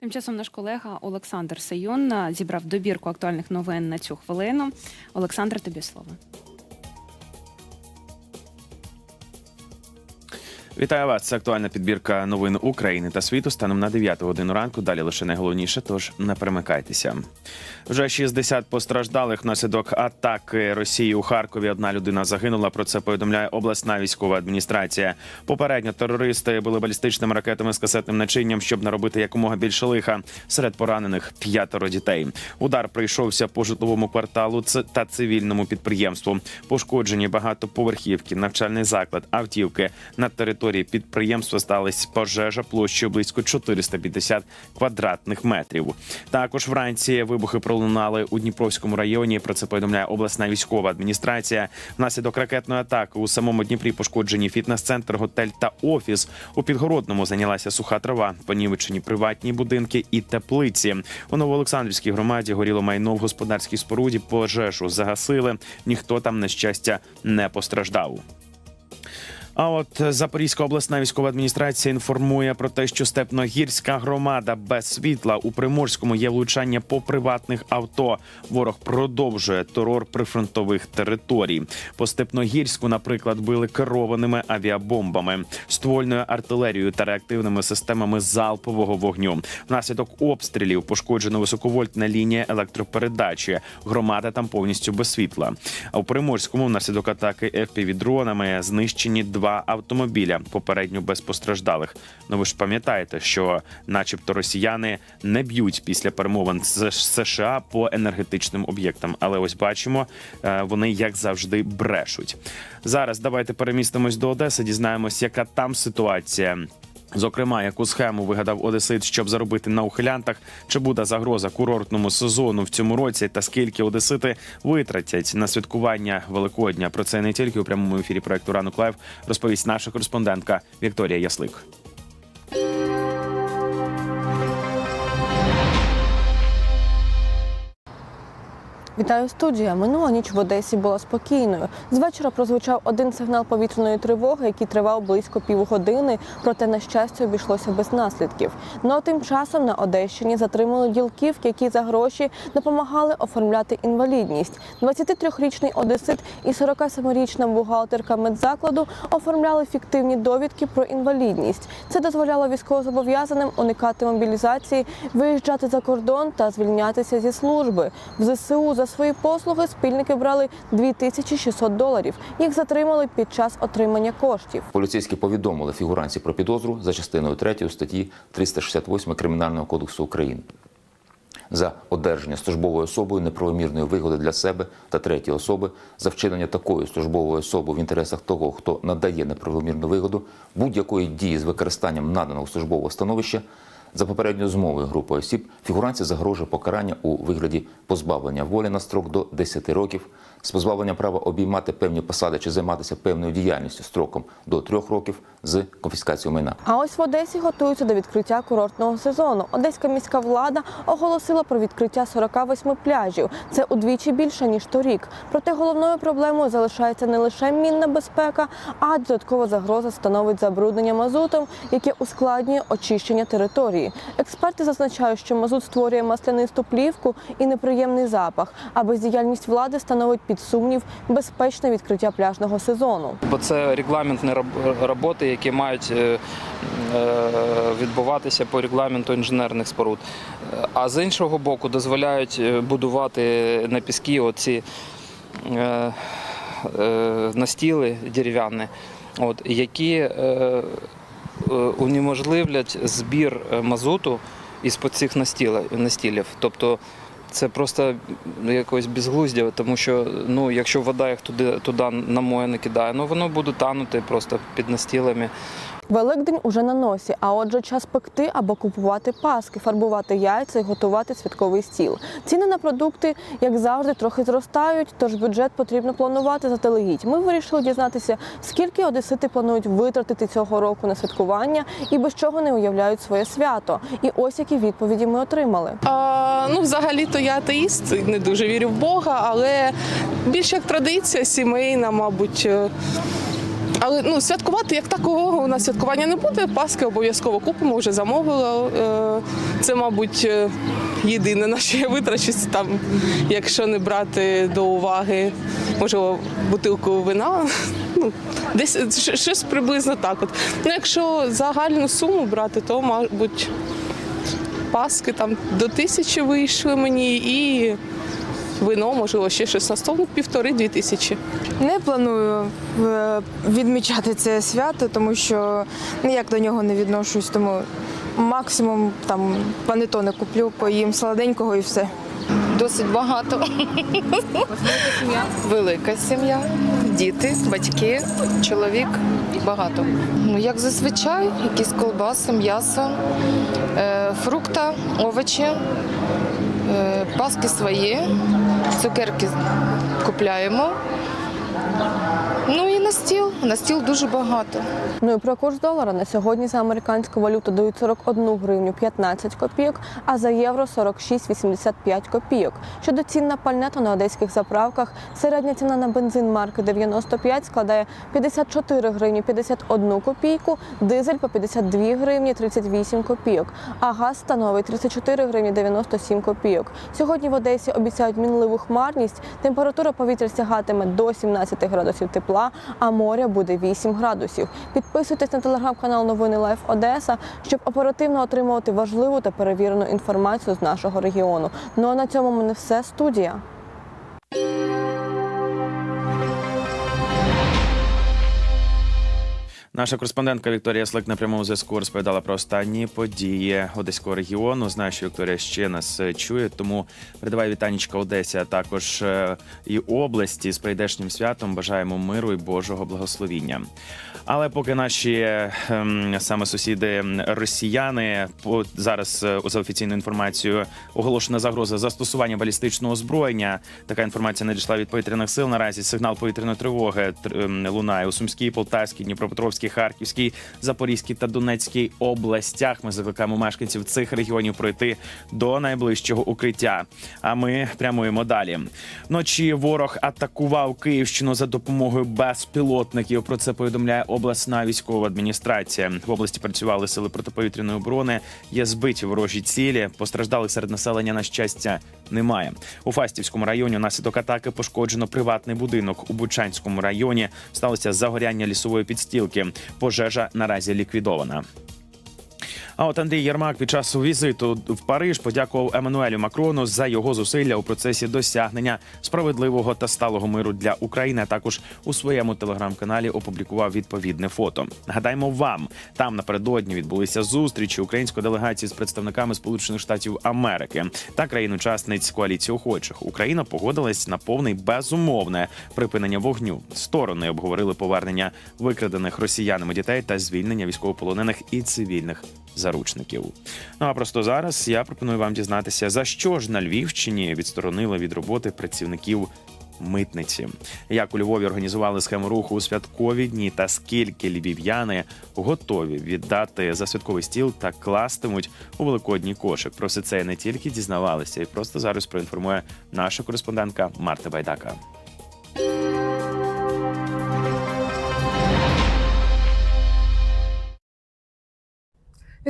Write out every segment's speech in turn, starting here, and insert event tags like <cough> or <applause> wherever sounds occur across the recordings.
Тим часом наш колега Олександр Сайон зібрав добірку актуальних новин на цю хвилину. Олександр, тобі слово. Вітаю вас. Це актуальна підбірка новин України та світу станом на 9 годину ранку. Далі лише найголовніше, тож не перемикайтеся. Вже 60 постраждалих внаслідок атаки Росії у Харкові. Одна людина загинула. Про це повідомляє обласна військова адміністрація. Попередньо терористи були балістичними ракетами з касетним начинням, щоб наробити якомога більше лиха. Серед поранених п'ятеро дітей. Удар прийшовся по житловому кварталу та цивільному підприємству. Пошкоджені багатоповерхівки, навчальний заклад, автівки на території підприємства сталася пожежа площею близько 450 квадратних метрів. Також вранці вибухи пролунали у Дніпровському районі. Про це повідомляє обласна військова адміністрація. Внаслідок ракетної атаки у самому Дніпрі пошкоджені фітнес-центр, готель та офіс. У Підгородному зайнялася суха трава, понівечені приватні будинки і теплиці. У Новоолександрівській громаді горіло майно в господарській споруді. Пожежу загасили. Ніхто там на щастя не постраждав. А от Запорізька обласна військова адміністрація інформує про те, що степногірська громада без світла у Приморському є влучання по приватних авто. Ворог продовжує терор прифронтових територій. По степногірську, наприклад, били керованими авіабомбами, ствольною артилерією та реактивними системами залпового вогню. Внаслідок обстрілів пошкоджено високовольтна лінія електропередачі. Громада там повністю без світла. А у Приморському внаслідок атаки fpv дронами знищені два автомобіля, попередньо без постраждалих. Ну ви ж пам'ятаєте, що, начебто, росіяни не б'ють після перемовин з США по енергетичним об'єктам. Але ось бачимо, е, вони як завжди брешуть. Зараз давайте перемістимось до Одеси, дізнаємось, яка там ситуація. Зокрема, яку схему вигадав Одесит, щоб заробити на ухилянтах, чи буде загроза курортному сезону в цьому році, та скільки Одесити витратять на святкування Великодня. Про це не тільки у прямому ефірі проекту Ранок Лайв розповість наша кореспондентка Вікторія Яслик. Вітаю студія. Минула ніч в Одесі була спокійною. З вечора прозвучав один сигнал повітряної тривоги, який тривав близько півгодини, проте на щастя обійшлося без наслідків. Ну а тим часом на Одещині затримали ділків, які за гроші допомагали оформляти інвалідність. 23-річний одесит і 47-річна бухгалтерка медзакладу оформляли фіктивні довідки про інвалідність. Це дозволяло військовозобов'язаним уникати мобілізації, виїжджати за кордон та звільнятися зі служби. В ЗСУ за свої послуги спільники брали 2600 доларів. Їх затримали під час отримання коштів. Поліцейські повідомили фігуранці про підозру за частиною 3 статті 368 Кримінального кодексу України за одержання службовою особою неправомірної вигоди для себе та третьої особи за вчинення такої службової особи в інтересах того, хто надає неправомірну вигоду будь-якої дії з використанням наданого службового становища. За попередньою змовою групи осіб фігуранці загрожує покарання у вигляді позбавлення волі на строк до 10 років, з позбавленням права обіймати певні посади чи займатися певною діяльністю строком до 3 років з конфіскацією майна. А ось в Одесі готуються до відкриття курортного сезону. Одеська міська влада оголосила про відкриття 48 пляжів. Це удвічі більше ніж торік. Проте головною проблемою залишається не лише мінна безпека, а додаткова загроза становить забруднення мазутом, яке ускладнює очищення території. Експерти зазначають, що мазут створює маслянисту плівку і неприємний запах. А бездіяльність влади становить під сумнів безпечне відкриття пляжного сезону. бо це регламентні роб- роботи, які мають е, е, відбуватися по регламенту інженерних споруд. А з іншого боку, дозволяють е, будувати на піскі оці настіли дерев'яні, які унеможливлять збір мазуту із-под цих настілів. Тобто це просто якось безглуздя, тому що ну, якщо вода їх туди, туди на моє не кидає, ну воно буде танути просто під настілами. Великдень уже на носі, а отже, час пекти або купувати паски, фарбувати яйця і готувати святковий стіл. Ціни на продукти, як завжди, трохи зростають, тож бюджет потрібно планувати заздалегідь. Ми вирішили дізнатися, скільки одесити планують витратити цього року на святкування і без чого не уявляють своє свято. І ось які відповіді ми отримали. А, ну, взагалі-то я атеїст, не дуже вірю в Бога, але більш як традиція сімейна, мабуть, е, Але ну, святкувати як такого у нас святкування не буде. Паски обов'язково купимо, вже замовила. Е, Це, мабуть, е, єдине на що я витрачусь там, якщо не брати до уваги, можливо, бутилку вина. Ну, десь щось приблизно так. От. Ну, якщо загальну суму брати, то, мабуть, паски там до тисячі вийшли мені і вино, можливо, ще щось на стол, ну, півтори-дві тисячі. Не планую е, відмічати це свято, тому що ніяк до нього не відношусь. Тому максимум там панетони куплю, поїм сладенького і все. Досить багато. Велика сім'я, діти, батьки, чоловік. Багато. Ну, як зазвичай, якісь колбаси, м'ясо, е, фрукта, овочі, е, паски свої, цукерки купляємо. Ну і на стіл. На стіл дуже багато. Ну і про курс долара на сьогодні за американську валюту дають 41 гривню 15 копійок, а за євро 46,85 копійок. Щодо цін на пальне, то на одеських заправках середня ціна на бензин марки 95 складає 54 гривні 51 копійку, дизель по 52 гривні 38 копійок, а газ становить 34 гривні 97 копійок. Сьогодні в Одесі обіцяють мінливу хмарність. Температура повітря сягатиме до 17 градусів тепла, а моря буде 8 градусів. Підписуйтесь на телеграм-канал Новини Лайф Одеса, щоб оперативно отримувати важливу та перевірену інформацію з нашого регіону. Ну а на цьому мене все студія. Наша кореспондентка Вікторія Слик на прямому зв'язку розповідала про останні події Одеського регіону. Знаю, що Вікторія ще нас е, чує, тому передавай вітанічка Одесі, а також е, і області з прийдешнім святом. Бажаємо миру і Божого благословіння. Але поки наші ем, саме сусіди росіяни по зараз е, за офіційною інформацією оголошена загроза застосування балістичного озброєння. Така інформація надійшла від повітряних сил. Наразі сигнал повітряної тривоги тр- ем, лунає у Сумській, Полтавській, Дніпропетровській, Харківській, Запорізькій та Донецькій областях. Ми закликаємо мешканців цих регіонів пройти до найближчого укриття. А ми прямуємо далі. Вночі ворог атакував Київщину за допомогою безпілотників. Про це повідомляє обласна військова адміністрація. В області працювали сили протиповітряної оборони. Є збиті ворожі цілі. Постраждалих серед населення на щастя немає. У Фастівському районі внаслідок атаки пошкоджено приватний будинок. У Бучанському районі сталося загоряння лісової підстілки. Пожежа наразі ліквідована. А от Андрій Єрмак під час візиту в Париж подякував Еммануелю Макрону за його зусилля у процесі досягнення справедливого та сталого миру для України. Також у своєму телеграм-каналі опублікував відповідне фото. Нагадаємо вам, там напередодні відбулися зустрічі української делегації з представниками Сполучених Штатів Америки та країн-учасниць коаліції охочих. Україна погодилась на повне й безумовне припинення вогню. Сторони обговорили повернення викрадених росіянами дітей та звільнення військовополонених і цивільних заручників. Ну а просто зараз я пропоную вам дізнатися, за що ж на Львівщині відсторонили від роботи працівників. Митниці, як у Львові організували схему руху у святкові дні, та скільки львів'яни готові віддати за святковий стіл та кластимуть у великодній кошик. Про все це не тільки дізнавалися, і просто зараз проінформує наша кореспондентка Марта Байдака.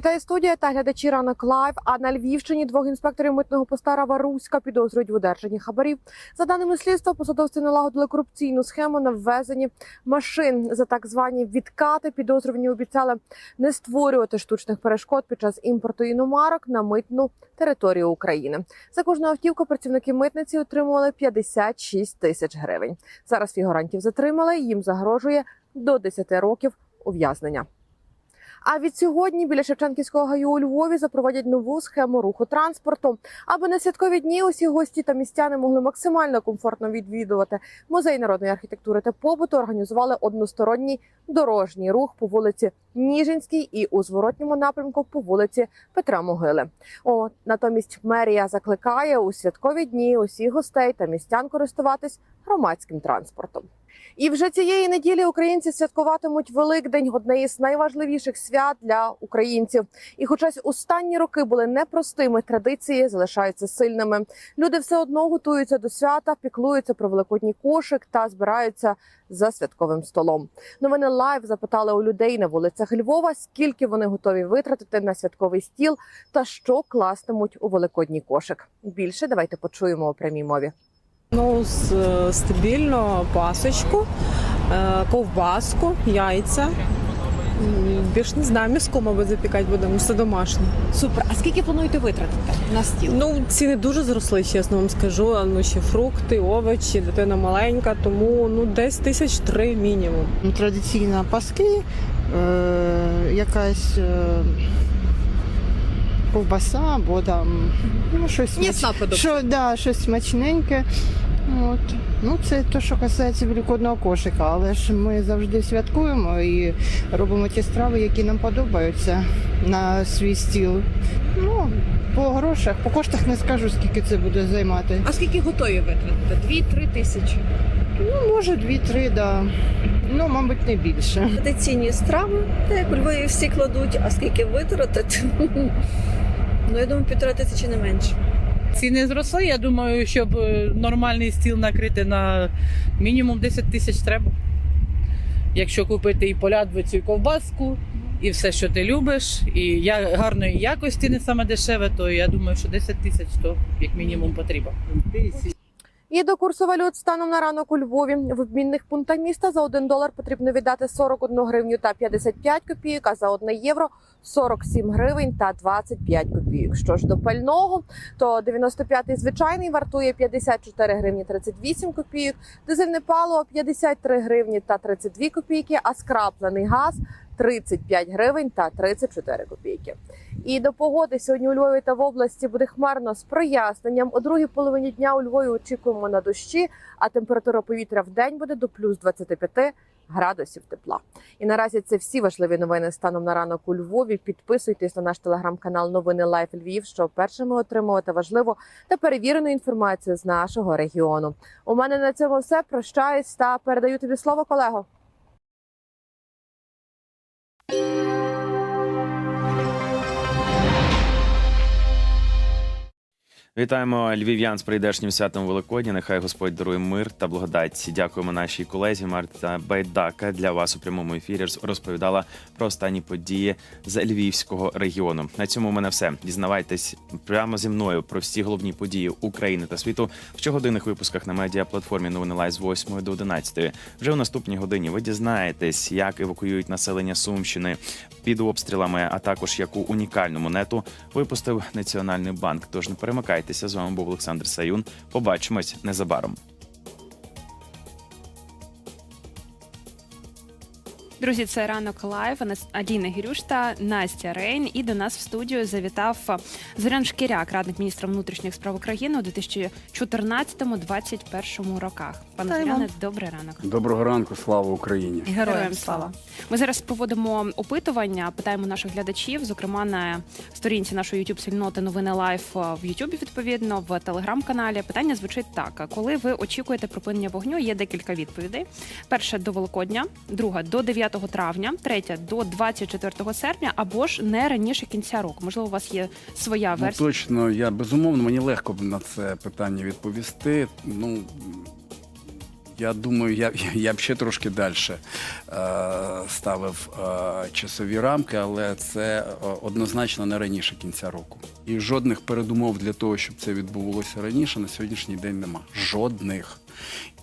Вітаю студія та глядачі ранок лайв. А на Львівщині двох інспекторів митного поста Раваруська підозрюють в одержанні хабарів. За даними слідства, посадовці налагодили корупційну схему на ввезенні машин за так звані відкати. Підозрювані обіцяли не створювати штучних перешкод під час імпорту іномарок на митну територію України. За кожну автівку працівники митниці отримували 56 тисяч гривень. Зараз фігурантів затримали. Їм загрожує до 10 років ув'язнення. А від сьогодні біля Шевченківського гаю у Львові запровадять нову схему руху транспорту. Аби на святкові дні усі гості та містяни могли максимально комфортно відвідувати музей народної архітектури та побуту. Організували односторонній дорожній рух по вулиці Ніжинській і у зворотньому напрямку по вулиці Петра Могили. О, натомість мерія закликає у святкові дні усіх гостей та містян користуватись громадським транспортом. І вже цієї неділі українці святкуватимуть Великдень, одне із найважливіших свят для українців. І, хоча останні роки були непростими, традиції залишаються сильними. Люди все одно готуються до свята, піклуються про великодній кошик та збираються за святковим столом. Новини лайв запитали у людей на вулицях Львова, скільки вони готові витратити на святковий стіл та що кластимуть у великодній кошик. Більше давайте почуємо у прямій мові. Ну, е, стабільно пасочку, е, ковбаску, яйця. Більш не знаю, м'яско, мабуть, запікати будемо, все домашнє. Супер. А скільки плануєте витратити на стіл? Ну, ціни дуже зросли, чесно вам скажу. Ну, ще фрукти, овочі, дитина маленька, тому ну десь тисяч три мінімум. Ну, Традиційно паски, е, якась е, ковбаса або там ну, щось, М'ясна продукція. що, да, щось смачненьке. От. Ну, це те, що касається великодного кошика, але ж ми завжди святкуємо і робимо ті страви, які нам подобаються на свій стіл. Ну, по грошах, по коштах не скажу, скільки це буде займати. А скільки готові витратити? Дві-три тисячі. Ну, може, дві-три, да. Ну, мабуть, не більше. традиційні страви, так як у Львові всі кладуть, а скільки витратити? Ну, я думаю, півтора тисячі не менше. Ціни зросли. Я думаю, щоб е, нормальний стіл накрити на мінімум 10 тисяч треба. Якщо купити і полядвицю, і ковбаску, і все, що ти любиш, і я гарної якості, не саме дешеве, то я думаю, що 10 тисяч то як мінімум потрібно. І до курсу валют станом на ранок у Львові в обмінних пунктах міста за 1 долар потрібно віддати 41 гривню та 55 копійок, а за 1 євро 47 гривень та 25 копійок. Що ж до пального, то 95-й звичайний вартує 54 гривні 38 копійок, дизельне паливо 53 гривні та 32 копійки, а скраплений газ 35 гривень та 34 копійки. І до погоди сьогодні у Львові та в області буде хмарно з проясненням. У другій половині дня у Львові очікуємо на дощі, а температура повітря в день буде до плюс 25 градусів тепла. І наразі це всі важливі новини станом на ранок у Львові. Підписуйтесь на наш телеграм-канал Новини Лайф Львів, щоб першими отримувати важливу та перевірену інформацію з нашого регіону. У мене на цьому все. Прощаюсь та передаю тобі слово, колего. Вітаємо львів'ян з прийдешнім святом Великодня. Нехай Господь дарує мир та благодать. Дякуємо нашій колезі Марта Байдака. Для вас у прямому ефірі розповідала про останні події з Львівського регіону. На цьому у мене все. Дізнавайтесь прямо зі мною про всі головні події України та світу в щогодинних випусках на медіа платформі Новини Лайв з 8 до 11. Вже у наступній годині ви дізнаєтесь, як евакуюють населення Сумщини під обстрілами, а також яку унікальну монету випустив Національний банк. Тож не перемикайтеся. З вами був Олександр Саюн. Побачимось незабаром. Друзі, це ранок лайв. Аліна Гірюш та Настя Рейн. І до нас в студію завітав Зорян Шкіряк, радник міністра внутрішніх справ України у 2014-2021 роках. Пане Зоряне, добрий ранок. Доброго ранку, слава Україні! Героям слава. Ми зараз проводимо опитування, питаємо наших глядачів, зокрема на сторінці нашої youtube спільноти Новини Лайф в Ютубі, відповідно, в телеграм-каналі. Питання звучить так: коли ви очікуєте припинення вогню? Є декілька відповідей. Перша до Великодня, друга до 9 травня, третя до 24 серпня, або ж не раніше кінця року. Можливо, у вас є своя Ну, точно, я безумовно, мені легко б на це питання відповісти. Ну я думаю, я, я б ще трошки далі е, ставив е, часові рамки, але це е, однозначно не раніше кінця року. І жодних передумов для того, щоб це відбувалося раніше, на сьогоднішній день нема. Жодних.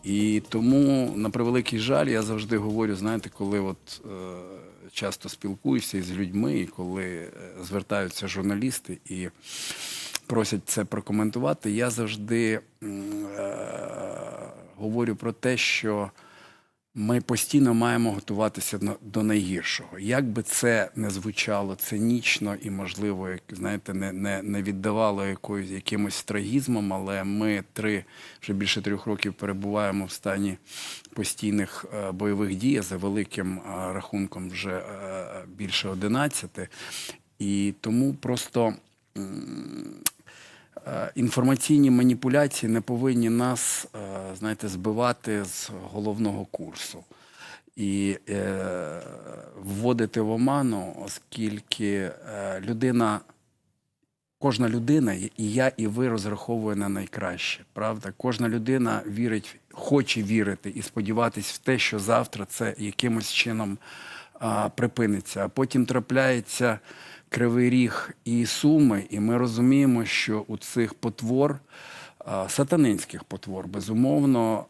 І тому, на превеликий жаль, я завжди говорю, знаєте, коли от е, часто спілкуюся із людьми, і коли е, звертаються журналісти і просять це прокоментувати, я завжди е, говорю про те, що ми постійно маємо готуватися до найгіршого. Як би це не звучало цинічно і, можливо, знаєте, не, не, не віддавало якоюсь, якимось трагізмом, але ми три вже більше трьох років перебуваємо в стані постійних е, бойових дій, за великим е, рахунком вже е, більше 11. І тому просто. Е, інформаційні маніпуляції не повинні нас, е, знаєте, збивати з головного курсу і е, вводити в оману, оскільки людина, кожна людина, і я, і ви розраховує на найкраще. Правда, кожна людина вірить, хоче вірити і сподіватись в те, що завтра це якимось чином припиниться. А потім трапляється кривий ріг і суми, і ми розуміємо, що у цих потвор. Сатанинських потвор, безумовно,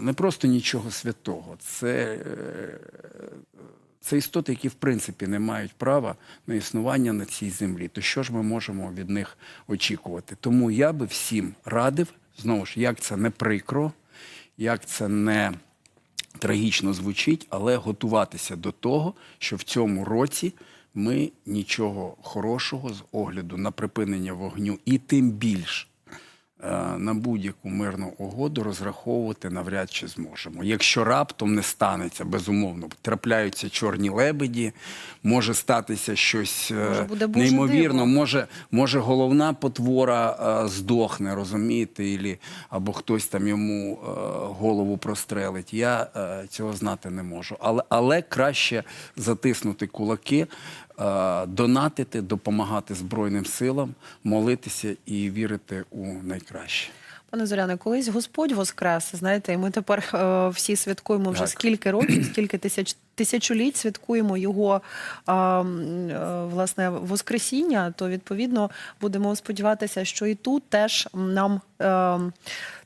не просто нічого святого. Це е, це істоти, які в принципі не мають права на існування на цій землі. То що ж ми можемо від них очікувати? Тому я би всім радив, знову ж, як це не прикро, як це не трагічно звучить, але готуватися до того, що в цьому році ми нічого хорошого з огляду на припинення вогню і тим більш е, на будь-яку мирну угоду розраховувати навряд чи зможемо. Якщо раптом не станеться, безумовно, трапляються чорні лебеді, може статися щось е, Може, буде неймовірно, може, може головна потвора е, здохне, розумієте, ілі, або хтось там йому голову прострелить. Я цього знати не можу. Але, але краще затиснути кулаки, донатити, допомагати Збройним силам, молитися і вірити у найкраще. Пане Зоряне, колись Господь воскрес, знаєте, і ми тепер е, всі святкуємо вже Так. скільки років, скільки тисяч тисячоліть святкуємо його е, власне воскресіння. То відповідно будемо сподіватися, що і тут теж нам. Е,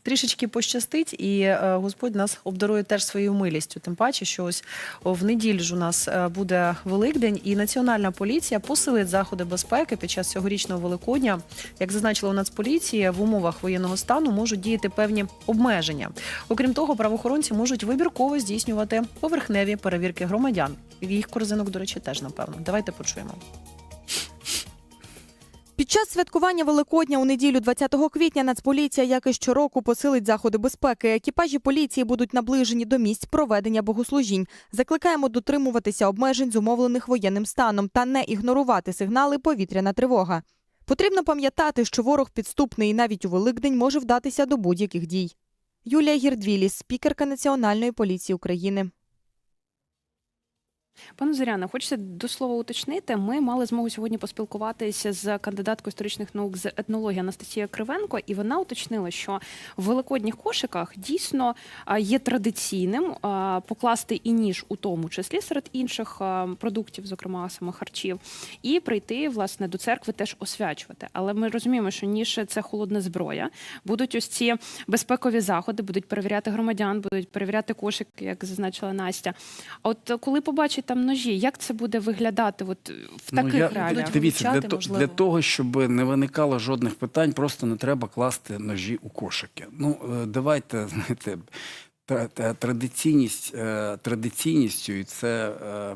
Трішечки пощастить, і е, Господь нас обдарує теж своєю милістю. Тим паче, що ось в неділю ж у нас буде Великдень, і Національна поліція посилить заходи безпеки під час цьогорічного Великодня. Як зазначила у Нацполіції, в умовах воєнного стану можуть діяти певні обмеження. Окрім того, правоохоронці можуть вибірково здійснювати поверхневі перевірки громадян. Їх корзинок, до речі, теж напевно. Давайте почуємо. Під час святкування Великодня у неділю 20 квітня Нацполіція, як і щороку, посилить заходи безпеки. Екіпажі поліції будуть наближені до місць проведення богослужінь. Закликаємо дотримуватися обмежень, зумовлених воєнним станом, та не ігнорувати сигнали повітряна тривога. Потрібно пам'ятати, що ворог підступний і навіть у Великдень може вдатися до будь-яких дій. Юлія Гірдвіліс, спікерка Національної поліції України. Пане Зоряне, хочеться до слова уточнити. Ми мали змогу сьогодні поспілкуватися з кандидаткою історичних наук з етнології Анастасією Кривенко, і вона уточнила, що в великодніх кошиках дійсно є традиційним покласти і ніж, у тому числі серед інших продуктів, зокрема саме харчів, і прийти власне до церкви теж освячувати. Але ми розуміємо, що ніж це холодна зброя. Будуть ось ці безпекові заходи, будуть перевіряти громадян, будуть перевіряти кошики, як зазначила Настя. От коли побачать там ножі, як це буде виглядати от в таких Ну, я, реаліях? Дивіться, для, то- можливо. для того, щоб не виникало жодних питань, просто не треба класти ножі у кошики. Ну, е, давайте, <laughs> знаєте, та- та- традиційність, е, традиційністю, і це е,